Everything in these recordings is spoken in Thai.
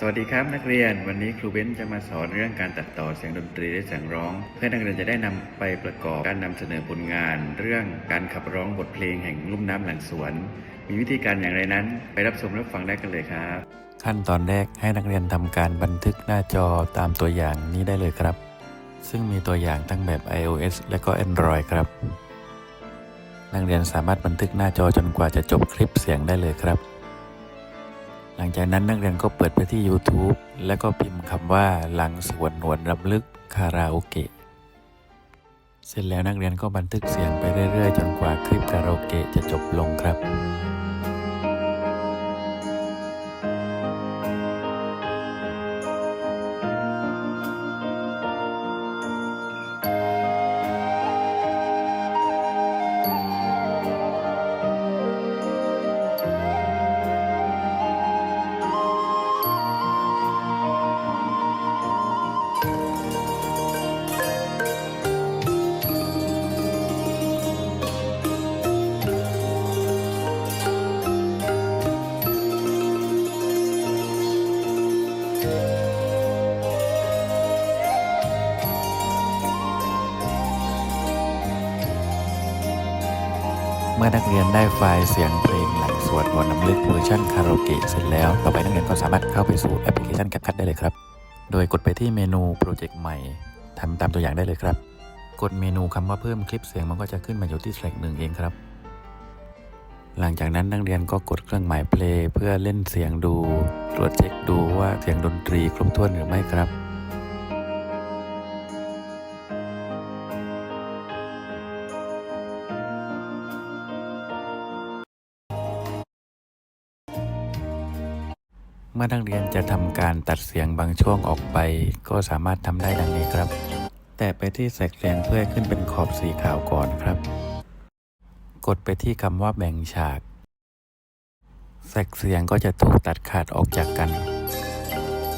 สวัสดีครับนักเรียนวันนี้ครูเบ้นจะมาสอนเรื่องการตัดต่อเสียงดนตรีและเสียงร้อง เพื่อนักเรียนจะได้นำไปประกอบการนำเสนอผลงาน เรื่องการขับร้องบทเพลงแห่งลุ่มน้ำหลังสวน มีวิธีการอย่างไรนั้น ไปรับชมรับฟังได้กันเลยครับ ขั้นตอนแรกให้นักเรียนทำการบันทึกหน้าจอตามตัวอย่างนี้ได้เลยครับ ซึ่งมีตัวอย่างทั้งแบบ iOS และก็ Android ครับ นักเรียนสามารถบันทึกหน้าจอจนกว่าจะจบคลิปเสียงได้เลยครับ หลังจากนั้นนักเรียนก็เปิดไปที่ YouTube แล้วก็พิมพ์คำว่าหลังสวนหนวนรำลึกคาราโอเกะ เสร็จแล้วนักเรียนก็บันทึกเสียงไปเรื่อยๆ จนกว่าคลิปคาราโอเกะจะจบลงครับ เมื่อนักเรียนได้ไฟล์เสียงเพลงหลังสวดมนต์น้ำลึกเวอร์ชันคาราโอเกะเสร็จแล้ว ต่อไปนักเรียนก็สามารถเข้าไปสู่แอปพลิเคชัน CapCut ได้เลยครับ โดยกดไปที่เมนูโปรเจกต์ใหม่ทำตามตัวอย่างได้เลยครับ กดเมนูคำว่าเพิ่มคลิปเสียงมันก็จะขึ้นมาอยู่ที่ track หนึ่งเองครับ หลังจากนั้นนักเรียนก็กดเครื่องหมายเพลย์เพื่อเล่นเสียงดู ตรวจเช็คดูว่าเสียงดนตรีครบถ้วนหรือไม่ครับ มื่อนักเรียนจะทำการตัดเสียงบางช่วงออกไป ก็สามารถทำได้ดังนี้ครับ แต่ไปที่แสกเสียงเพื่อขึ้นเป็นขอบสีขาวก่อนครับ กดไปที่คำว่าแบ่งฉากแสกเสียงก็จะถูกตัดขาดออกจากกัน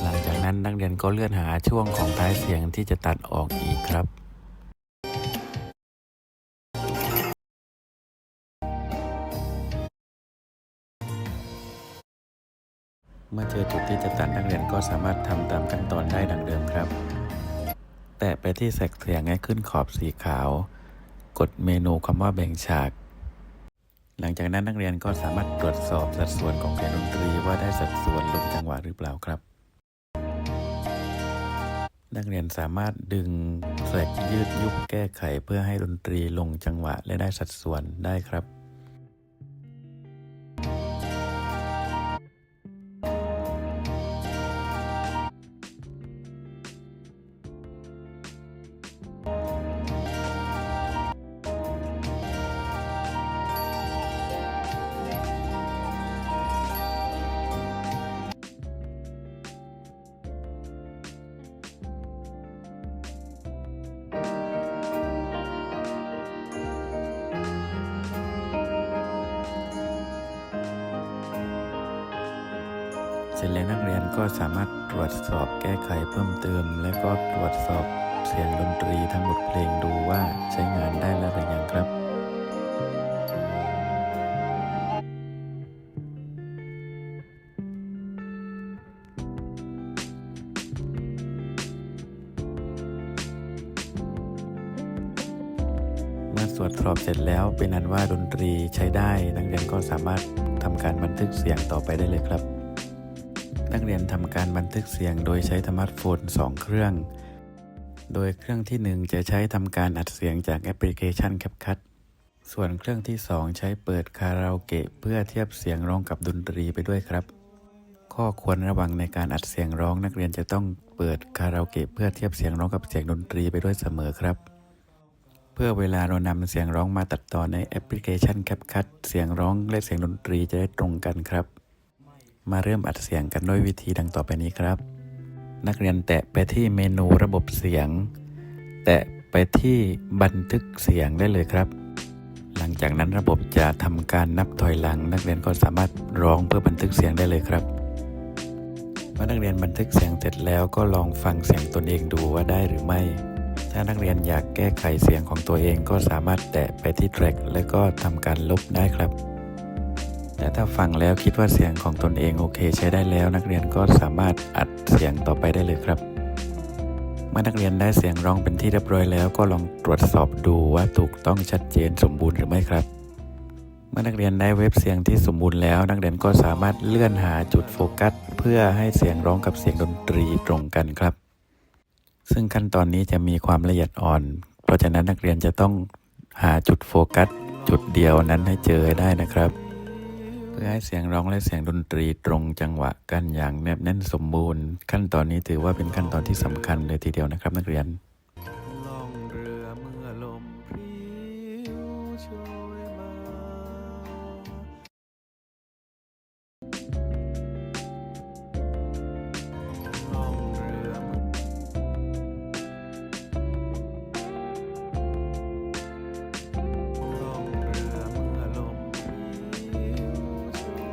หลังจากนั้นนักเรียนก็เลื่อนหาช่วงของท้ายเสียงที่จะตัดออกอีกครับ เมื่อเจอจุดที่จะตัดนักเรียนก็สามารถทำตามขั้นตอนได้ดังเดิมครับ แตะไปที่แสกเสียงให้ขึ้นขอบสีขาว กดเมนูคำว่าแบ่งฉาก หลังจากนั้นนักเรียนก็สามารถตรวจสอบสัดส่วนของเสียงดนตรีว่าได้สัดส่วนลงจังหวะหรือเปล่าครับ นักเรียนสามารถดึงแสกยืดยุบแก้ไขเพื่อให้ดนตรีลงจังหวะและได้สัดส่วนได้ครับ สร็จแล้วนักเรียนก็สามารถตรวจสอบแก้ไขเพิ่มเติม และก็ตรวจสอบเสียงดนตรีทั้งหมดเพลงดูว่าใช้งานได้แล้วหรือยังครับเมื่อตรวจสอบเสร็จแล้วเป็นอันว่าดนตรีใช้ได้ นักเรียนก็สามารถทำการบันทึกเสียงต่อไปได้เลยครับ นักเรียนทำการบันทึกเสียงโดยใช้สมาร์ทโฟน 2 เครื่อง โดยเครื่องที่ 1 จะใช้ทำการอัดเสียงจากแอปพลิเคชัน CapCut ส่วนเครื่องที่ 2 ใช้เปิดคาราโอเกะเพื่อเทียบเสียงร้องกับดนตรีไปด้วยครับ ข้อควรระวังในการอัดเสียงร้อง นักเรียนจะต้องเปิดคาราโอเกะเพื่อเทียบเสียงร้องกับเสียงดนตรีไปด้วยเสมอครับ เพื่อเวลาเรานำเสียงร้องมาตัดต่อในแอปพลิเคชัน CapCut เสียงร้องและเสียงดนตรีจะได้ตรงกันครับ มาเริ่มอัดเสียงกันด้วยวิธีดังต่อไปนี้ครับ นักเรียนแตะไปที่เมนูระบบเสียง แตะไปที่บันทึกเสียงได้เลยครับ หลังจากนั้นระบบจะทำการนับถอยหลัง นักเรียนก็สามารถร้องเพื่อบันทึกเสียงได้เลยครับเมื่อนักเรียนบันทึกเสียงเสร็จแล้วก็ลองฟังเสียงตนเองดูว่าได้หรือไม่ ถ้านักเรียนอยากแก้ไขเสียงของตัวเองก็สามารถแตะไปที่ track แล้วก็ทำการลบได้ครับ และถ้าฟังแล้วคิดว่าเสียงของตนเองโอเค ใช้ได้แล้ว นักเรียนก็สามารถอัดเสียงต่อไปได้เลยครับ เมื่อนักเรียนได้เสียงร้องเป็นที่เรียบร้อยแล้ว ก็ลองตรวจสอบดูว่าถูกต้องชัดเจนสมบูรณ์หรือไม่ครับ เมื่อนักเรียนได้เว็บเสียงที่สมบูรณ์แล้ว นักเรียนก็สามารถเลื่อนหาจุดโฟกัส เพื่อให้เสียงร้องกับเสียงดนตรีตรงกันครับ ซึ่งขั้นตอนนี้จะมีความละเอียดอ่อน เพราะฉะนั้นนักเรียนจะต้องหาจุดโฟกัส จุดเดียวนั้นให้เจอให้ได้นะครับ พื่อให้เสียงร้องและเสียงดนตรีตรงจังหวะกันอย่างแนบแน่นสมบูรณ์ ขั้นตอนนี้ถือว่าเป็นขั้นตอนที่สำคัญเลยทีเดียวนะครับนักเรียน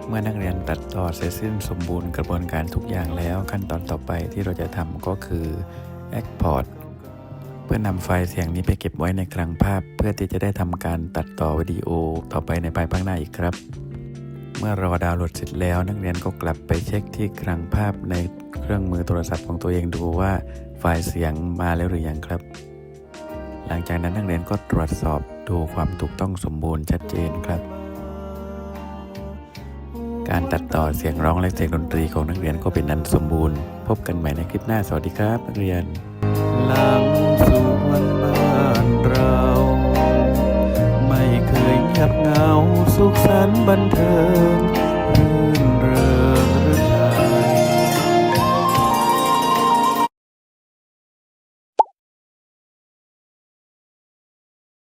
เมื่อนักเรียนตัดต่อเสร็จสิ้นสมบูรณ์กระบวนการทุกอย่างแล้ว ขั้นตอนต่อไปที่เราจะทำก็คือ Export เพื่อนำไฟล์เสียงนี้ไปเก็บไว้ในคลังภาพ เพื่อที่จะได้ทำการตัดต่อวิดีโอต่อไปในภายภาคหน้าอีกครับ เมื่อรอดาวน์โหลดเสร็จแล้ว นักเรียนก็กลับไปเช็คที่คลังภาพในเครื่องมือโทรศัพท์ของตัวเองดูว่าไฟล์เสียงมาแล้วหรือยังครับ หลังจากนั้นนักเรียนก็ตรวจสอบดูความถูกต้องสมบูรณ์ชัดเจนครับ การตัดต่อเสียงร้องและเสียงดนตรีของนักเรียนก็เป็นอันสมบูรณ์ พบกันใหม่ในคลิปหน้าสวัสดีครับนักเรียนหลังสวนบ้านเรา ไม่เคยเงียบเหงาสุขสันต์บันเทิงรื่น